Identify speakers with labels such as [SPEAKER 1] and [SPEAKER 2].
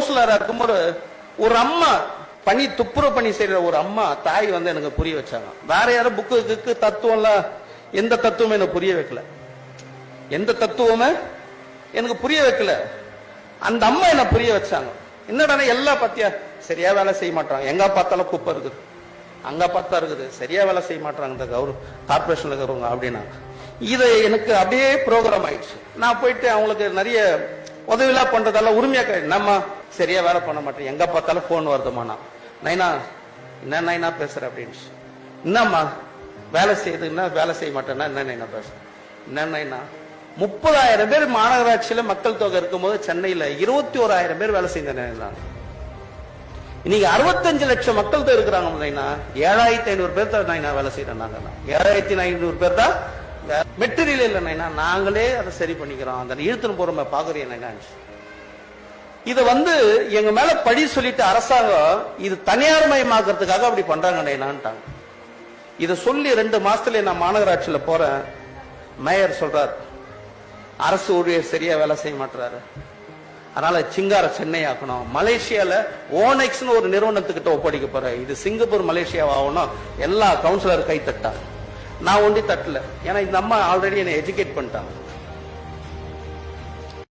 [SPEAKER 1] கவுன்சிலரா இருக்கும்போது ஒரு அம்மா பணி துப்புரவு பணி செய்யற ஒரு அம்மா தாய் வந்து எனக்கு புரிய வச்சாங்க. வேற யாரும் புக்கு கிக்கு தத்துவம்லாம் எந்த தத்துவமும் எனக்கு புரிய வைக்கல. எந்த தத்துவமே எனக்கு புரிய வைக்கல. அந்த அம்மா என்ன புரிய வச்சாங்க. என்னடா எல்லா பத்தியா சரியா வேலை செய்ய மாட்டாங்க எங்க பார்த்தாலும் குப்பை இருக்குது. அங்க பார்த்தா இருக்குது. சரியா வேலை செய்ய மாட்டாங்க இந்த கௌரவ கார்பரேஷன்ல இருக்கிறவங்க அப்படின்னாங்க இது எனக்கு அப்படியே ப்ரோக்ராம் ஆயிடுச்சு. நான் போயிட்டு அவங்களுக்கு நிறைய உதவிலாம் பண்றதெல்லாம் உரிமையா நம்ம சரியா வேலை பண்ண மாட்டேன். எங்க பார்த்தாலும் போன் வருதுமா நைனா. என்ன நைனா பேசுற அப்படின்னு என்னம்மா வேலை செய்யுது என்ன வேலை செய்ய மாட்டேன்னா என்ன நைனா பேசுறேன் என்ன நைனா முப்பதாயிரம் பேர் மாநகராட்சியில மக்கள் தொகை இருக்கும்போது சென்னையில இருபத்தி ஓராயிரம் பேர் வேலை செய்தாங்க இன்னைக்கு அறுபத்தஞ்சு லட்சம் மக்கள் தான் இருக்கிறாங்க நைனா. ஏழாயிரத்தி ஐநூறு பேர் தான் நைனா வேலை செய்யறேன் நாங்க ஏழாயிரத்தி ஐநூறு பேர் தான் மெட்டீரியல் இல்லை நைனா. நாங்களே அதை சரி பண்ணிக்கிறோம். அந்த இழுத்துன்னு போறோம் பாக்குறீங்க நைனா இது வந்து எங்க மேல பழி சொல்லிட்டு அரசாங்கம் இது தனியார் மயமாக்குறதுக்காக அப்படி பண்றாங்க நைனான்ட்டாங்க இதை சொல்லி ரெண்டு மாசத்துல நான் மாநகராட்சியில போறேன். மேயர் சொல்றார் அரசு ஊழியர் சரியா வேலை செய்ய மாட்டாரு அதனால சிங்கார சென்னை ஆக்கணும். மலேசியால ஓனெக்ஸ்னு ஒரு நிறுவனத்துக்கிட்ட ஒப்படைக்க போறேன். இது சிங்கப்பூர் மலேசியா ஆகணும். எல்லா கவுன்சிலர் கை தட்டா நான் ஒண்டி தட்டல. ஏன்னா இந்த அம்மா ஆல்ரெடி என்னை எஜுகேட் பண்ணிட்டாங்க.